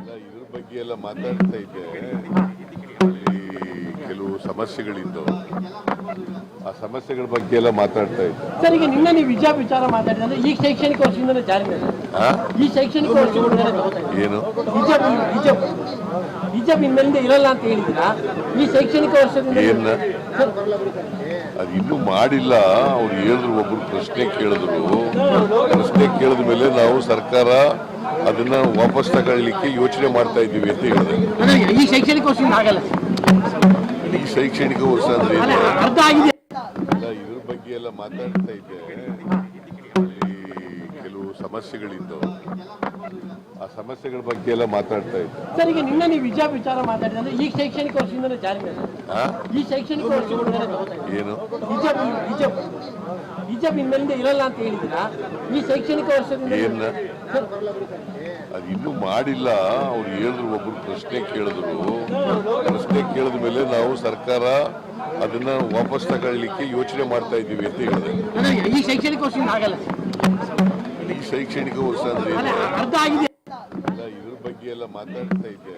ಇದ್ರ ಬಗ್ಗೆ ಎಲ್ಲ ಮಾತಾಡ್ತಾ ಇದ್ದೆ. ಅಲ್ಲಿ ಕೆಲವು ಸಮಸ್ಯೆಗಳಿದ್ದವು ಆ ಸಮಸ್ಯೆಗಳ ಬಗ್ಗೆ ಎಲ್ಲ ಮಾತಾಡ್ತಾ ಇದ್ದೆ. ಸರ್ ಈಗ ನಿನ್ನೆ ನೀವು ವಿಜಯ ವಿಚಾರ ಮಾತಾಡಿದ್ರೆ ಈ ಶೈಕ್ಷಣಿಕ ವರ್ಷದಿಂದಲೇ ಜಾರಿ? ಈ ಶೈಕ್ಷಣಿಕ ವರ್ಷದಿಂದಲೇ ಏನು? ಬಿಜೆಪಿ ಇನ್ಮೇಲಿಂದ ಇರಲ್ಲ ಅಂತ ಹೇಳಿದ್ದೀರಾ? ಈ ಶೈಕ್ಷಣಿಕ ವರ್ಷದಿಂದ ಏನ? ಅದು ಇನ್ನೂ ಮಾಡಿಲ್ಲ. ಅವ್ರು ಹೇಳಿದ್ರು ಒಬ್ರು ಪ್ರಶ್ನೆ ಕೇಳಿದ್ರು. ಪ್ರಶ್ನೆ ಕೇಳಿದ ಮೇಲೆ ನಾವು ಸರ್ಕಾರ ಅದನ್ನ ವಾಪಸ್ ತಗೊಳ್ಳಿಕ್ಕೆ ಯೋಚನೆ ಮಾಡ್ತಾ ಇದ್ದೀವಿ ಅಂತ ಹೇಳಿದೆ ಈ ಶೈಕ್ಷಣಿಕ ವರ್ಷ ಆಗಲ್ಲ. ಈ ಶೈಕ್ಷಣಿಕ ವರ್ಷ ಅಂದ್ರೆ ಇದ್ರ ಬಗ್ಗೆ ಎಲ್ಲ ಮಾತಾಡ್ತಾ ಇದ್ದೆ ಕೆಲವು ಸಮಸ್ಯೆಗಳಿದ್ದು ಆ ಸಮಸ್ಯೆಗಳ ಬಗ್ಗೆ ಎಲ್ಲ ಮಾತಾಡ್ತಾ ಇದ್ದೆ. ಸರ್ ಈಗ ನಿನ್ನೆ ನೀವು ವಿಜಯ ವಿಚಾರ ಮಾತಾಡಿದ್ರೆ ಈ ಶೈಕ್ಷಣಿಕ ವರ್ಷದಿಂದ ಜಾರಿ? ಈ ಶೈಕ್ಷಣಿಕ ಏನು? ಬಿಜೆಪಿ ಇನ್ಮೇಲಿಂದ ಇರಲ್ಲ ಅಂತ ಹೇಳಿದ್ರ ಈ ಶೈಕ್ಷಣಿಕ ವರ್ಷದಿಂದ ಏನ? ಅದು ಇನ್ನೂ ಮಾಡಿಲ್ಲ. ಅವ್ರು ಹೇಳಿದ್ರು ಒಬ್ರು ಪ್ರಶ್ನೆ ಕೇಳಿದ್ರು. ಪ್ರಶ್ನೆ ಕೇಳಿದ ಮೇಲೆ ನಾವು ಸರ್ಕಾರ ಅದನ್ನ ವಾಪಸ್ ತಗೊಳ್ಳಿಕ್ಕೆ ಯೋಚನೆ ಮಾಡ್ತಾ ಇದ್ದೀವಿ ಅಂತ ಹೇಳಿದೆ. ಈ ಶೈಕ್ಷಣಿಕ ವರ್ಷದಿಂದ ಆಗಲ್ಲ ಈ ಶೈಕ್ಷಣಿಕ ವರ್ಷ ಅಂದ್ರೆ ಅರ್ಧ ಆಗಿದೆ. ಬಗ್ಗೆ ಎಲ್ಲ ಮಾತಾಡ್ತಾ ಇದ್ದೆ.